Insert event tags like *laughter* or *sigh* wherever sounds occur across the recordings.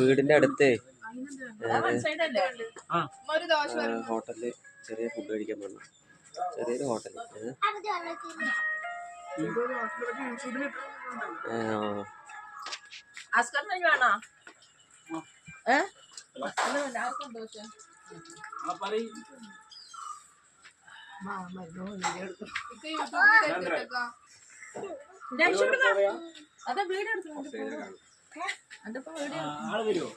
വീടിന്റെ അടുത്ത് ഹോട്ടലിൽ ചെറിയ ഫുഡ് കഴിക്കാൻ പോകണം ചെറിയൊരു ഹോട്ടൽ അതെ എടുത്തു അതിപ്പോ വീഡിയോ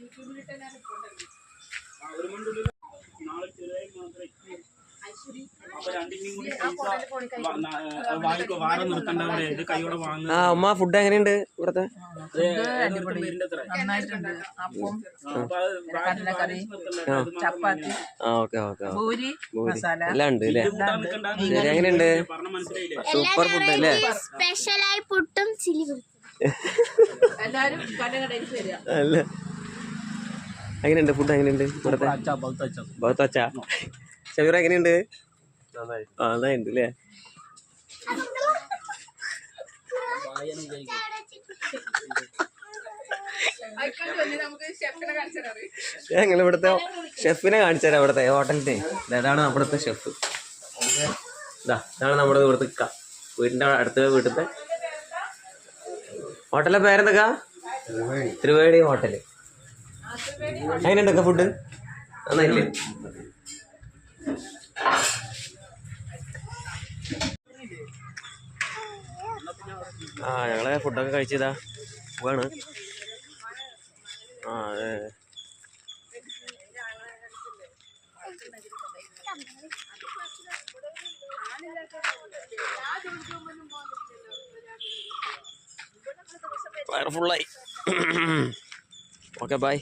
യൂട്യൂബിലിട്ട് ഞാൻ റിപ്പോർട്ട് ആ അമ്മ ഫുഡ് എങ്ങനെയുണ്ട് ഇവിടത്തെ? എല്ലാം ഉണ്ട് അല്ലേ. ശരി എങ്ങനെയുണ്ട്? സൂപ്പർ ഫുഡ് അല്ലേ? സ്പെഷ്യലായി പുട്ടും എല്ലാരും അല്ല. എങ്ങനെയുണ്ട്? ഫുഡ് എങ്ങനെയുണ്ട് ഇവിടത്തെ? ബഹുത്ത് അച്ഛാ ഷബീർ എങ്ങനെയുണ്ട്? ആ നന്നായിട്ടുണ്ട് അല്ലേ ഞങ്ങൾ *laughs* ഇവിടുത്തെ ഷെഫിനെ കാണിച്ചുതരാം ഇവിടുത്തെ ഹോട്ടലിന്റെ? ഇതാണ് നമ്മുടെ ഷെഫ്. ഇതാ ഇതാണ് നമ്മുടെ ഇവിടുത്തെ ഇക്ക. വീടിന്റെ അടുത്ത വീട്ടിലത്തെ. ഹോട്ടലിലെ പേരെന്തൊക്കെ? ത്രിവേണി. ഹോട്ടൽ. അതിനെന്തൊക്കെ ഫുഡ് നന്നായില്ലേ? ആ ഞങ്ങളെ ഫുഡൊക്കെ കഴിച്ചതാ. പോവാണ്. ആ അതെ. ഫുള്ളായി ഓക്കെ ബൈ